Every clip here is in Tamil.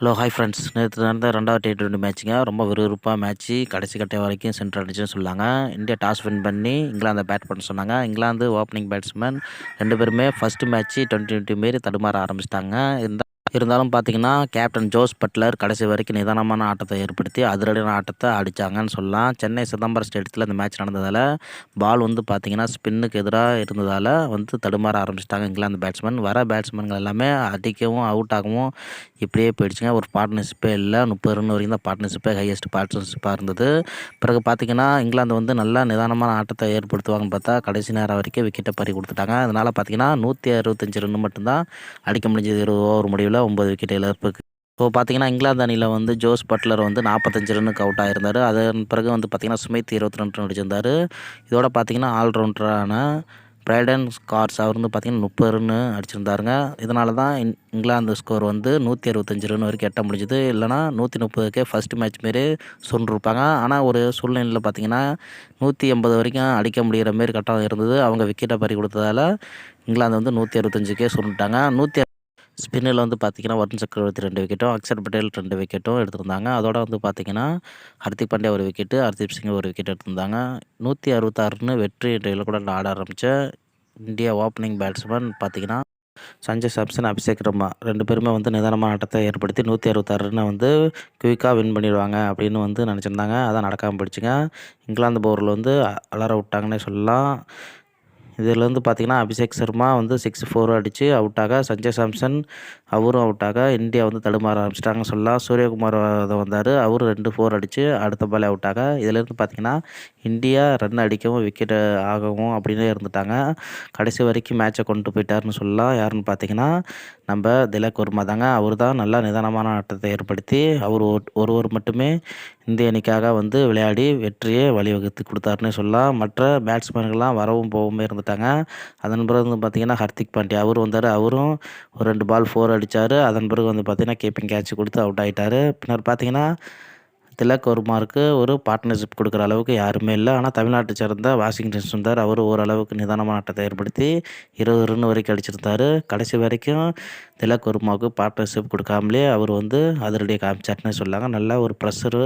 ஹலோ ஹாய் ஃப்ரெண்ட்ஸ் நேற்று நடந்த ரெண்டாவது டி டுவெண்ட்டி மேட்ச்சுங்க ரொம்ப விறுவிறுப்பாக மேட்ச்சு கடைசி கட்டை வரைக்கும் சென்ட்ரு அடிச்சுன்னு சொல்லாங்க இந்தியா டாஸ் வின் பண்ணி இங்கிலாந்தை பேட் பண்ண சொன்னாங்க. இங்கிலாந்து ஓப்பனிங் பேட்ஸ்மேன் ரெண்டு பேருமே ஃபஸ்ட்டு மேட்ச்சு டுவெண்ட்டி டுவெண்ட்டி மாரி தடுமாற ஆரம்பிச்சிட்டாங்க. இந்த இருந்தாலும் பார்த்தீங்கன்னா கேப்டன் ஜோஸ் பட்லர் கடைசி வரைக்கும் நிதானமான ஆட்டத்தை ஏற்படுத்தி அதிரடியான ஆட்டத்தை அடித்தாங்கன்னு சொல்லலாம். சென்னை சிதம்பரம் ஸ்டேடியத்தில் இந்த மேட்ச் நடந்ததால் பால் வந்து பார்த்திங்கன்னா ஸ்பின்னுக்கு எதிராக இருந்ததால் வந்து தடுமாற ஆரம்பிச்சிட்டாங்க இங்கிலாந்து பேட்ஸ்மேன் வர பேட்ஸ்மேன்கள் எல்லாமே அடிக்கவும் அவுட் ஆகவும் இப்படியே போயிடுச்சுங்க. ஒரு பார்ட்னர்ஷிப்பே இல்லை. முப்பது ரன் வரைக்கும் தான் பார்ட்னர்ஷிப்பே ஹையஸ்ட் பார்ட்னர்ஷிப்பாக இருந்தது. பிறகு பார்த்திங்கன்னா இங்கிலாந்து வந்து நல்லா நிதானமான ஆட்டத்தை ஏற்படுத்துவாங்கன்னு பார்த்தா கடைசி நேரம் வரைக்கும் விக்கெட்டை பறி கொடுத்துட்டாங்க. அதனால் பார்த்திங்கன்னா நூற்றி அறுபத்தஞ்சு ரன் மட்டும்தான் அடிக்க முடிஞ்சது. இருபது ஓவர் முடிவில் ஒம்பது விக்கெட் இழப்புக்கு ஸோ பார்த்தீங்கன்னா இங்கிலாந்து அணியில் வந்து ஜோஸ் பட்லர் வந்து நாற்பத்தஞ்சு ரன்னுக்கு அவுட் ஆகிருந்தார் அதன் பிறகு வந்து பார்த்திங்கன்னா சுமித் இருபத்தி ரெண்டு ரன் அடிச்சிருந்தார். இதோட பார்த்திங்கன்னா ஆல்ரவுண்டரான பிரைடன் ஸ்கார்ஸ் அவர் வந்து பார்த்திங்கன்னா முப்பது ரன் அடிச்சிருந்தாருங்க. இதனால தான் இங்கிலாந்து ஸ்கோர் வந்து நூற்றி அறுபத்தஞ்சு ரன் வரைக்கும் எட்ட முடிஞ்சுது. இல்லைனா நூற்றி முப்பதுக்கே ஃபஸ்ட்டு மேட்ச் மாரி சொல்லிருப்பாங்க. ஆனால் ஒரு சூழ்நிலையில் பார்த்திங்கன்னா நூற்றி எண்பது வரைக்கும் அடிக்க முடிகிற மாரி கட்டம் இருந்தது. அவங்க விக்கெட்டை பறி கொடுத்ததால் இங்கிலாந்து வந்து நூற்றி அறுபத்தஞ்சுக்கே சொல்லிட்டாங்க. நூற்றி ஸ்பின்னில் வந்து பார்த்திங்கன்னா வருண் சக்கரவர்த்தி ரெண்டு விக்கெட்டும் அக்ஷர் பட்டேல் ரெண்டு விக்கெட்டும் எடுத்திருந்தாங்க. அதோட வந்து பார்த்திங்கன்னா ஹர்திக் பாண்டியா ஒரு விக்கெட்டு ஹர்தீப் சிங் ஒரு விக்கெட் எடுத்திருந்தாங்க. நூற்றி அறுபத்தாறுன்னு வெற்றி என்ற கூட ஆட ஆரம்பித்த இந்தியா ஓப்பனிங் பேட்ஸ்மேன் பார்த்திங்கன்னா சஞ்சய் சாம்சன் அபிஷேக் ரம்மா ரெண்டு பேருமே வந்து நிதானமான ஆட்டத்தை ஏற்படுத்தி நூற்றி அறுபத்தாறு ரன்னை வந்து குயிக்காக வின் பண்ணிடுவாங்க அப்படின்னு வந்து நினச்சிருந்தாங்க. அதான் நடக்காமல் போயிடுச்சுங்க. இங்கிலாந்து பவுலில் வந்து அலற விட்டாங்கன்னே சொல்லலாம். இதில் வந்து பார்த்திங்கன்னா அபிஷேக் சர்மா வந்து சிக்ஸ் ஃபோர் அடித்து அவுட்டாக சஞ்சய் சாம்சன் அவரும் அவுட்டாக இந்தியா வந்து தடுமாற ஆரம்பிச்சிட்டாங்க சொல்லலாம். சூரியகுமார் வந்தார் அவரும் ரெண்டு ஃபோர் அடித்து அடுத்த பால் அவுட்டாக இதிலேருந்து பார்த்திங்கன்னா இந்தியா ரன் அடிக்கவும் விக்கெட் ஆகவும் அப்படின்னு இருந்துட்டாங்க. கடைசி வரைக்கும் மேட்சை கொண்டு போயிட்டாருன்னு சொல்லலாம். யாருன்னு பார்த்தீங்கன்னா நம்ம திலக் வர்மா தாங்க. அவர் தான் நல்லா நிதானமான ஆட்டத்தை ஏற்படுத்தி அவர் ஒருவர் மட்டுமே இந்திய அணிக்காக வந்து விளையாடி வெற்றியை வழிவகுத்து கொடுத்தாருன்னு சொல்லலாம். மற்ற பேட்ஸ்மேன்கள்லாம் வரவும் போகவும் இருந்துட்டாங்க. அதன் பிறகு வந்து பார்த்திங்கன்னா ஹர்திக் பாண்டியா அவரும் வந்தார். அவரும் ஒரு ரெண்டு பால் ஃபோர் அடித்தார் அதன் பிறகு வந்து பார்த்திங்கன்னா கீப்பிங் கேட்ச் கொடுத்து அவுட் ஆகிட்டார் பின்னர் பார்த்திங்கன்னா திலக் வர்மாருக்கு ஒரு பார்ட்னர்ஷிப் கொடுக்குற அளவுக்கு யாருமே இல்லை. ஆனால் தமிழ்நாட்டை சேர்ந்த வாஷிங்டன் சுந்தர் அவர் ஓரளவுக்கு நிதானமான ஆட்டத்தை ஏற்படுத்தி இருபது ரன் வரைக்கும் அடிச்சிருந்தார். கடைசி வரைக்கும் திலக் வர்மாவுக்கு பார்ட்னர்ஷிப் கொடுக்காமலே அவர் வந்து அதிரடியை காமிச்சாட்டினே சொல்லாங்க. நல்லா ஒரு ப்ரெஷரு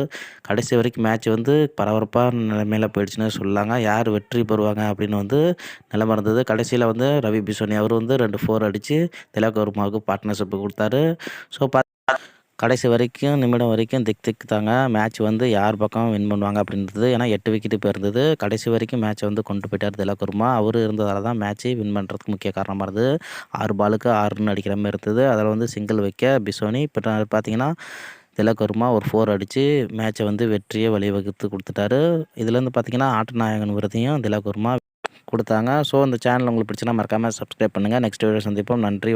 கடைசி வரைக்கும் மேட்ச் வந்து பரபரப்பாக நிலைமையில் போயிடுச்சுன்னு சொல்லாங்க. யார் வெற்றி பெறுவாங்க அப்படின்னு வந்து நிலைமை இருந்தது. கடைசியில் வந்து ரவி பிசோனி அவர் வந்து ரெண்டு ஃபோர் அடித்து திலக் வர்மாவுக்கு பார்ட்னர்ஷிப் கொடுத்தாரு. ஸோ கடைசி வரைக்கும் நிமிடம் வரைக்கும் திக் திக் தாங்க மேட்ச் வந்து யார் பக்கம் வின் பண்ணுவாங்க அப்படின்றது. ஏன்னா எட்டு விக்கெட்டு போயிருந்தது கடைசி வரைக்கும் மேட்ச்சை வந்து கொண்டு போயிட்டார் திலகுருமா அவர் இருந்ததால் தான் மேட்ச்சு வின் பண்ணுறதுக்கு முக்கிய காரணமாக இருந்தது. ஆறு பாலுக்கு ஆறு ரன் அடிக்கிற மாதிரி இருந்தது. அதில் வந்து சிங்கிள் வைக்க பிசோனி. இப்போ பார்த்தீங்கன்னா திலக்குருமா ஒரு ஃபோர் அடித்து மேட்ச்சை வந்து வெற்றியை வழிவகுத்து கொடுத்துட்டாரு. இதுலேருந்து பார்த்தீங்கன்னா ஆட்டநாயகன் விருதையும் திலக்குருமா கொடுத்தாங்க. ஸோ இந்த சேனல் உங்களுக்கு பிடிச்சினா மறக்காமல் சப்ஸ்கிரைப் பண்ணுங்கள் நெக்ஸ்ட் வீடியோ சந்திப்போம். நன்றி